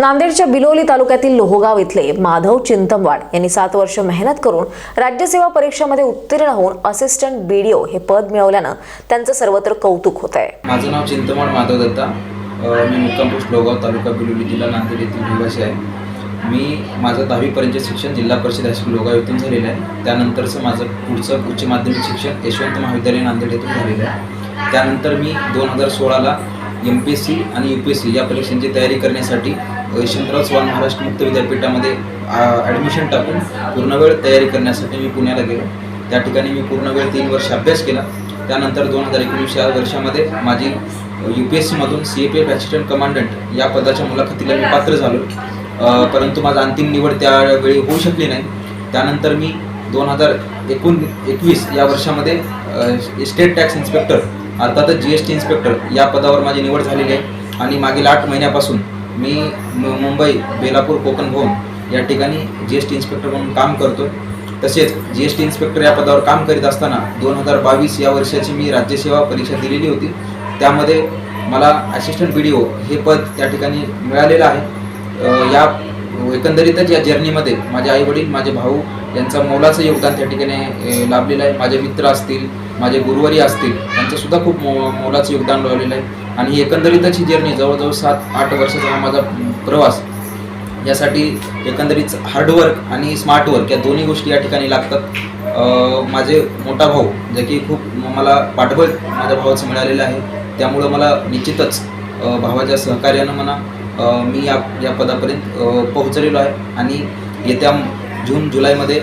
नांदेडच्या बिलोली तालुक्यातील लोहगाव इथले माधव चिंतमवाड यांनी सात वर्ष मेहनत करून राज्यसेवा परीक्षेमध्ये उत्तीर्ण होऊन असिस्टंट बीडीओ हे पद मिळवल्यानं त्यांचं सर्वत्र कौतुक होत आहे. माझं नाव चिंतमवाड माधव दत्ता. मी मुक्काम पोस्ट लोहगाव तालुका बिलोली जिल्हा नांदेड येथील रहिवासी आहे. मी माझं दहावीपर्यंत शिक्षण जिल्हा परिषद हायस्कूल लोगाव येथून झालेलं आहे. त्यानंतरचं माझं पुढचं उच्च माध्यमिक शिक्षण यशवंत महाविद्यालय नांदेड येथून झालेलं आहे. त्यानंतर मी दोन हजार सोळाला एम पी एस सी आणि यू पी एस सी या परीक्षांची तयारी करण्यासाठी यशवंतराव चव्हाण महाराष्ट्र मुक्त विद्यापीठामध्ये ॲडमिशन टाकून पूर्णवेळ तयारी करण्यासाठी मी पुण्याला गेलो. त्या ठिकाणी मी पूर्ण वेळ तीन वर्ष अभ्यास केला. त्यानंतर दोन हजार एकोणीस या वर्षामध्ये माझी U P S सीमधून C A P F assistant commandant या पदाच्या मुलाखतीला मी पात्र झालो. परंतु माझा अंतिम निवड त्यावेळी होऊ शकली नाही. त्यानंतर मी दोन हजार एकूण एकवीस या वर्षामध्ये स्टेट टॅक्स इन्स्पेक्टर अर्थातच जी एस टी इन्स्पेक्टर या पदावर माझी निवड झालेली आहे. आणि मागील आठ महिन्यापासून मी मुंबई बेलापूर कोकण भवन या ठिकाणी जी एस टी इन्स्पेक्टर म्हणून काम करतो. तसेच जी एस टी इन्स्पेक्टर या पदावर काम करीत असताना दोन हजार बावीस या वर्षाची मी राज्यसेवा परीक्षा दिलेली होती. त्यामध्ये मला असिस्टंट बी डी ओ हे पद त्या ठिकाणी मिळालेलं आहे. या एकंदरीतच या जर्नीमध्ये माझे आई वडील माझे भाऊ यांचं मोलाचं योगदान त्या ठिकाणी लाभलेलं आहे. माझे मित्र असतील माझे गुरुवारी असतील त्यांचंसुद्धा खूप मो मोलाचं योगदान लावलेलं आहे. आणि ही एकंदरीतच ही जर्नी जवळजवळ सात आठ वर्षाचा हा माझा प्रवास. यासाठी एकंदरीत हार्डवर्क आणि स्मार्ट वर्क या दोन्ही गोष्टी या ठिकाणी लागतात. माझे मोठा भाऊ जे की खूप मला पाठबळ माझ्या भावाचं मिळालेलं आहे. त्यामुळं मला निश्चितच भावाच्या सहकार्यानं म्हणा मी या या पदापर्यंत पोहोचलेलो आहे. आणि येत्या जून जुलैमध्ये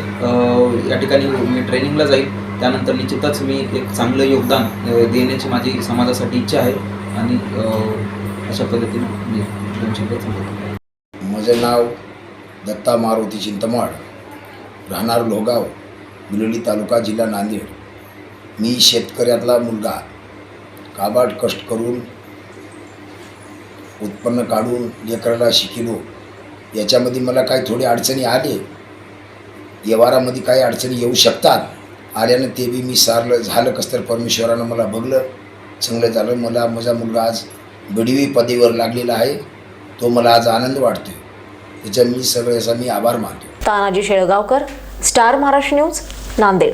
या ठिकाणी मी ट्रेनिंगला जाईल. त्यानंतर निश्चितच मी एक चांगलं योगदान देण्याची माझी समाजासाठी इच्छा आहे. आणि अशा पद्धतीने मी दोन शब्द सांगतो. माझं नाव दत्ता मारुती चिंतमाड राहणार लोहगाव बिलोली तालुका जिल्हा नांदेड. मी शेतकऱ्यातला मुलगा. काबाट कष्ट करून उत्पन्न काढून लेकराला शिकिलो याच्यामध्ये मला काही थोडी अडचणी आले. व्यवहारामध्ये काही अडचणी येऊ शकतात. आल्यानं ते बी मी सारलं झालं कसं तर परमेश्वरानं मला बघलं. चांगलं झालं. मला माझा मुलगा आज बिडवी पदेवर लागलेला आहे. तो मला आज आनंद वाटतो त्याच्या मी सगळ्याचा मी आभार मानतो. Tanaji Shelgaonkar star Maharashtra news Nanded.